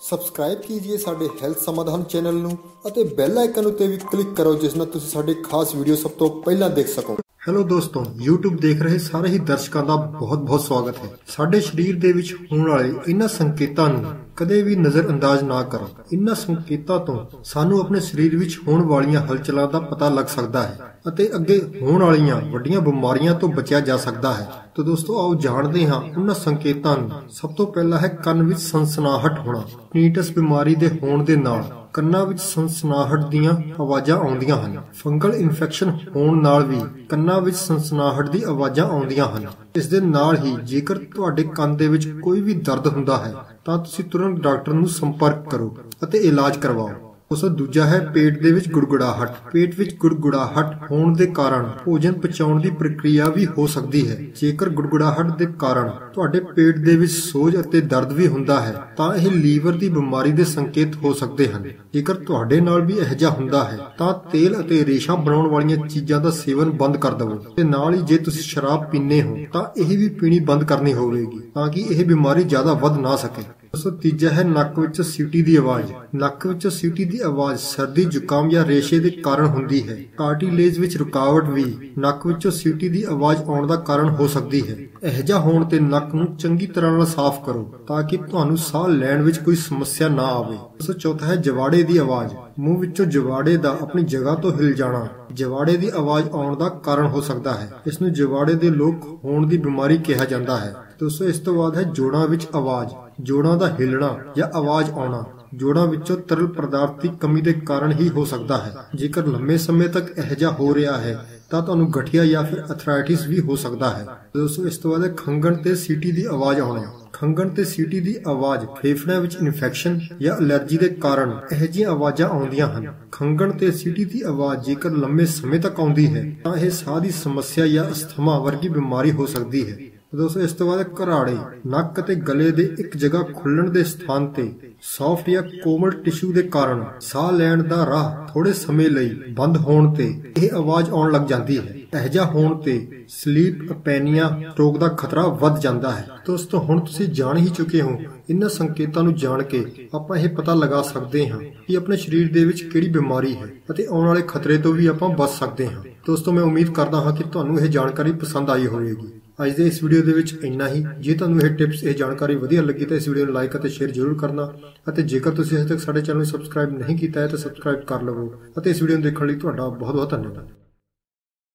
Subscribe ਕੀजिए ਸਾਡੇ health ਸਮਾਧਾਨ channel ਨੂੰ ਅਤੇ ਬੈਲ ਆਈਕਨ ਉੱਤੇ ਵੀ ਕਲਿੱਕ ਕਰੋ, ਜਿਸ ਨਾਲ ਤੁਸੀਂ ਸਾਡੇ ਖਾਸ ਵੀਡੀਓ ਸਭ ਤੋਂ ਪਹਿਲਾਂ ਦੇਖ ਸਕੋ। ਹੈਲੋ ਦੋਸਤੋ, YouTube ਦੇਖ ਰਹੇ ਸਾਰੇ ਹੀ ਦਰਸ਼ਕਾਂ ਦਾ ਬਹੁਤ-ਬਹੁਤ ਸਵਾਗਤ ਹੈ। ਸਾਡੇ ਸਰੀਰ ਦੇ ਵਿੱਚ ਹੋਣ ਵਾਲੇ ਇਹਨਾਂ ਸੰਕੇਤਾਂ ਨੂੰ ਕਦੇ ਵੀ ਨਜ਼ਰ ਅੰਦਾਜ਼ ਨਾ ਕਰੋ। ਇਹਨਾਂ ਸੰਕੇਤਾਂ ਤੋਂ ਸਾਨੂੰ ਆਪਣੇ ਸਰੀਰ ਵਿੱਚ ਹੋਣ ਵਾਲੀਆਂ ਹਲਚਲਾਂ ਦਾ ਪਤਾ ਲੱਗ ਸਕਦਾ ਹੈ ਅਤੇ ਅੱਗੇ ਹੋਣ ਵਾਲੀਆਂ ਵੱਡੀਆਂ ਬਿਮਾਰੀਆਂ ਤੋਂ ਬਚਿਆ ਜਾ ਸਕਦਾ ਹੈ। ਤਾਂ ਦੋਸਤੋ, ਆਓ ਜਾਣਦੇ ਹਾਂ ਉਹਨਾਂ ਸੰਕੇਤਾਂ ਨੂੰ। ਸਭ ਤੋਂ ਪਹਿਲਾ ਹੈ ਕੰਨ ਵਿੱਚ ਸਨਸਨਾਹਟ ਹੋਣਾ। ਨੀਟਸ ਬਿਮਾਰੀ ਦੇ ਹੋਣ ਦੇ ਨਾਲ ਕੰਨਾਂ ਵਿੱਚ ਸੰਸਨਾਹਟ ਦੀਆਂ ਆਵਾਜ਼ਾਂ ਆਉਂਦੀਆਂ ਹਨ। ਫੰਗਲ ਇਨਫੈਕਸ਼ਨ ਹੋਣ ਨਾਲ ਵੀ ਕੰਨਾਂ ਵਿੱਚ ਸੰਸਨਾਹਟ ਦੀ ਆਵਾਜ਼ਾਂ ਆਉਂਦੀਆਂ ਹਨ। ਇਸ ਦੇ ਨਾਲ ਹੀ ਜੇਕਰ ਤੁਹਾਡੇ ਕੰਨ ਦੇ ਵਿੱਚ ਕੋਈ ਵੀ ਦਰਦ ਹੁੰਦਾ ਹੈ ਤਾਂ ਤੁਸੀਂ ਤੁਰੰਤ ਡਾਕਟਰ ਨੂੰ ਸੰਪਰਕ ਕਰੋ ਅਤੇ ਇਲਾਜ ਕਰਵਾਓ। ਉਸ ਦੂਜਾ ਹੈ ਪੇਟ ਦੇ ਵਿੱਚ ਗੁੜਗੁੜਾਹਟ। ਪੇਟ ਵਿੱਚ ਗੁੜਗੁੜਾਹਟ ਹੋਣ ਦੇ ਕਾਰਨ ਭੋਜਨ ਪਚਾਉਣ ਦੀ ਪ੍ਰਕਿਰਿਆ ਵੀ ਹੋ ਸਕਦੀ ਹੈ। ਜੇਕਰ ਗੁੜਗੁੜਾਹਟ ਦੇ ਕਾਰਨ ਤੁਹਾਡੇ ਪੇਟ ਦੇ ਵਿੱਚ ਸੋਜ ਅਤੇ ਦਰਦ ਵੀ ਹੁੰਦਾ ਹੈ, ਤਾਂ ਇਹ ਲੀਵਰ ਦੀ ਬਿਮਾਰੀ ਦੇ ਸੰਕੇਤ ਹੋ ਸਕਦੇ ਹਨ। ਜੇਕਰ ਤੁਹਾਡੇ ਨਾਲ ਵੀ ਇਹ ਜਿਹਾ ਹੁੰਦਾ ਹੈ, ਤਾਂ ਤੇਲ ਅਤੇ ਰੇਸ਼ਾ ਬਣਾਉਣ ਵਾਲੀਆਂ ਚੀਜ਼ਾਂ ਦਾ ਸੇਵਨ ਬੰਦ ਕਰ ਦਿਵੋ। ਤੇ ਨਾਲ ਹੀ ਜੇ ਤੁਸੀਂ ਸ਼ਰਾਬ ਪੀਂਦੇ ਹੋ, ਤਾਂ ਇਹ ਵੀ ਪੀਣੀ ਬੰਦ ਕਰਨੀ ਹੋਵੇਗੀ, ਤਾਂ ਕਿ ਇਹ ਬਿਮਾਰੀ ਜ਼ਿਆਦਾ ਵੱਧ ਨਾ ਸਕੇ। ਦੋਸਤੋ ਤੀਜਾ ਹੈ ਨੱਕ ਵਿੱਚ ਸੀਟੀ ਦੀ ਆਵਾਜ਼। ਨੱਕ ਵਿੱਚ ਸੀਟੀ ਦੀ ਆਵਾਜ਼ ਸਰਦੀ, ਜ਼ੁਕਾਮ ਜਾਂ ਰੇਸ਼ੇ ਦੇ ਕਾਰਨ ਹੁੰਦੀ ਹੈ। ਕਾਰਟਿਲੇਜ ਵਿੱਚ ਰੁਕਾਵਟ ਵੀ ਨੱਕ ਵਿੱਚੋਂ ਸੀਟੀ ਦੀ ਆਵਾਜ਼ ਆਉਣ ਦਾ ਕਾਰਨ ਹੋ ਸਕਦੀ ਹੈ। ਇਹਜਾ ਹੋਣ ਤੇ ਨੱਕ ਨੂੰ ਚੰਗੀ ਤਰ੍ਹਾਂ ਨਾਲ ਸਾਫ਼ ਕਰੋ ਤਾਂ ਕਿ ਤੁਹਾਨੂੰ ਸਾਹ ਲੈਣ ਵਿੱਚ ਕੋਈ ਸਮੱਸਿਆ ਨਾ ਆਵੇ। ਦੋਸਤੋ ਚੌਥਾ ਹੈ ਜਵਾੜੇ ਦੀ ਆਵਾਜ਼। ਮੂੰਹ ਵਿੱਚੋਂ ਜਵਾੜੇ ਦਾ ਆਪਣੀ ਜਗ੍ਹਾ ਤੋਂ ਹਿਲ ਜਾਣਾ। ਜਵਾੜੇ ਦੀ ਆਵਾਜ਼ ਆਉਣ ਦਾ ਕਾਰਨ ਹੋ ਸਕਦਾ ਹੈ। ਇਸ ਨੂੰ ਜਵਾੜੇ ਦੇ ਲੋਕ ਹੋਣ ਦੀ ਬਿਮਾਰੀ ਕਿਹਾ ਜਾਂਦਾ ਹੈ। ਦੋਸਤੋ ਇਸ ਤੋਂ ਬਾਅਦ ਹੈ ਜੋੜਾਂ ਵਿੱਚ ਆਵਾਜ਼। ਜੋੜਾਂ ਦਾ ਹਿੱਲਣਾ ਜਾਂ ਆਵਾਜ਼ ਆਉਣਾ। ਜੋੜਾਂ ਵਿੱਚੋਂ ਤਰਲ ਪਦਾਰਥ ਦੀ ਕਮੀ ਦੇ ਕਾਰਨ ਹੀ ਹੋ ਸਕਦਾ ਹੈ। ਜੇਕਰ ਲੰਮੇ ਸਮੇਂ ਤੱਕ ਇਹਜਾ ਹੋ ਰਿਹਾ ਹੈ, ਤਾਂ ਤੁਹਾਨੂੰ ਗਠੀਆ ਜਾਂ ਫਿਰ ਅਥਰਾਈਟਿਸ ਵੀ ਹੋ ਸਕਦਾ ਹੈ। ਦੋਸਤੋ ਇਸ ਤੋਂ ਬਾਅਦ ਖੰਗਣ ਤੇ ਸੀਟੀ ਦੀ ਆਵਾਜ਼ ਆਉਣਾ। ਖੰਗਣ ਤੇ ਸੀਟੀ ਦੀ ਆਵਾਜ਼ ਫੇਫੜਿਆਂ ਵਿੱਚ ਇਨਫੈਕਸ਼ਨ ਜਾਂ ਅਲਰਜੀ ਦੇ ਕਾਰਨ ਇਹ ਜਿਹੀਆਂ ਆਵਾਜ਼ਾਂ ਆਉਂਦੀਆਂ ਹਨ। ਖੰਗਣ ਤੇ ਸੀਟੀ ਦੀ ਆਵਾਜ਼ ਜੇਕਰ ਲੰਮੇ ਸਮੇਂ ਤੱਕ ਆਉਂਦੀ ਹੈ, ਤਾਂ ਇਹ ਸਾਹ ਦੀ ਸਮੱਸਿਆ ਜਾਂ ਅਸਥਮਾ ਵਰਗੀ ਬਿਮਾਰੀ ਹੋ ਸਕਦੀ ਹੈ। ਦੋਸਤੋ ਇਸ ਤੋਂ ਬਾਅਦ ਘਰਾੜੇ, ਨੱਕ ਅਤੇ ਗਲੇ ਦੇ ਇੱਕ ਜਗ੍ਹਾ ਖੁੱਲਣ ਦੇ ਸਥਾਨ ਤੇ ਸੌਫਟ ਜਾਂ ਕੋਮਲ ਟਿਸ਼ੂ ਦੇ ਕਾਰਨ ਸਾਹ ਲੈਣ ਦਾ ਰਾਹ ਥੋੜੇ ਸਮੇਂ ਲਈ ਬੰਦ ਹੋਣ ਤੇ ਇਹ ਆਵਾਜ਼ ਆਉਣ ਲੱਗ ਜਾਂਦੀ ਹੈ। ਇਹਜਾ ਹੋਣ ਤੇ ਸਲੀਪ, ਅਪੈਨੀਆ ਰੋਗ ਦਾ ਖਤਰਾ ਵੱਧ ਜਾਂਦਾ ਹੈ। ਦੋਸਤੋ, ਹੁਣ ਤੁਸੀਂ ਜਾਣ ਹੀ ਚੁੱਕੇ ਹੋ। ਇਹਨਾਂ ਸੰਕੇਤਾਂ ਨੂੰ ਜਾਣ ਕੇ ਆਪਾਂ ਇਹ ਪਤਾ ਲਗਾ ਸਕਦੇ ਹਾਂ ਕਿ ਆਪਣੇ ਸਰੀਰ ਦੇ ਵਿੱਚ ਕਿਹੜੀ ਬਿਮਾਰੀ ਹੈ ਅਤੇ ਆਉਣ ਵਾਲੇ ਖਤਰੇ ਤੋਂ ਵੀ ਆਪਾਂ ਬਚ ਸਕਦੇ ਹਾਂ। ਦੋਸਤੋ, ਮੈਂ ਉਮੀਦ ਕਰਦਾ ਹਾਂ ਕਿ ਤੁਹਾਨੂੰ ਇਹ ਜਾਣਕਾਰੀ ਪਸੰਦ ਆਈ ਹੋਵੇਗੀ। ਅੱਜ ਦੇ ਇਸ ਵੀਡੀਓ ਦੇ ਵਿੱਚ ਇੰਨਾ ਹੀ। ਜੇ ਤੁਹਾਨੂੰ ਇਹ ਟਿਪਸ, ਇਹ ਜਾਣਕਾਰੀ ਵਧੀਆ ਲੱਗੀ ਤਾਂ ਇਸ ਵੀਡੀਓ ਨੂੰ ਲਾਈਕ ਅਤੇ ਸ਼ੇਅਰ ਜ਼ਰੂਰ ਕਰਨਾ। ਅਤੇ ਜੇਕਰ ਤੁਸੀਂ ਅਜੇ ਤੱਕ ਸਾਡੇ ਚੈਨਲ ਨੂੰ ਸਬਸਕ੍ਰਾਈਬ ਨਹੀਂ ਕੀਤਾ ਹੈ ਤਾਂ ਸਬਸਕ੍ਰਾਈਬ ਕਰ ਲਵੋ। ਅਤੇ ਇਸ ਵੀਡੀਓ ਨੂੰ ਦੇਖਣ ਲਈ ਤੁਹਾਡਾ ਬਹੁਤ ਬਹੁਤ ਧੰਨਵਾਦ।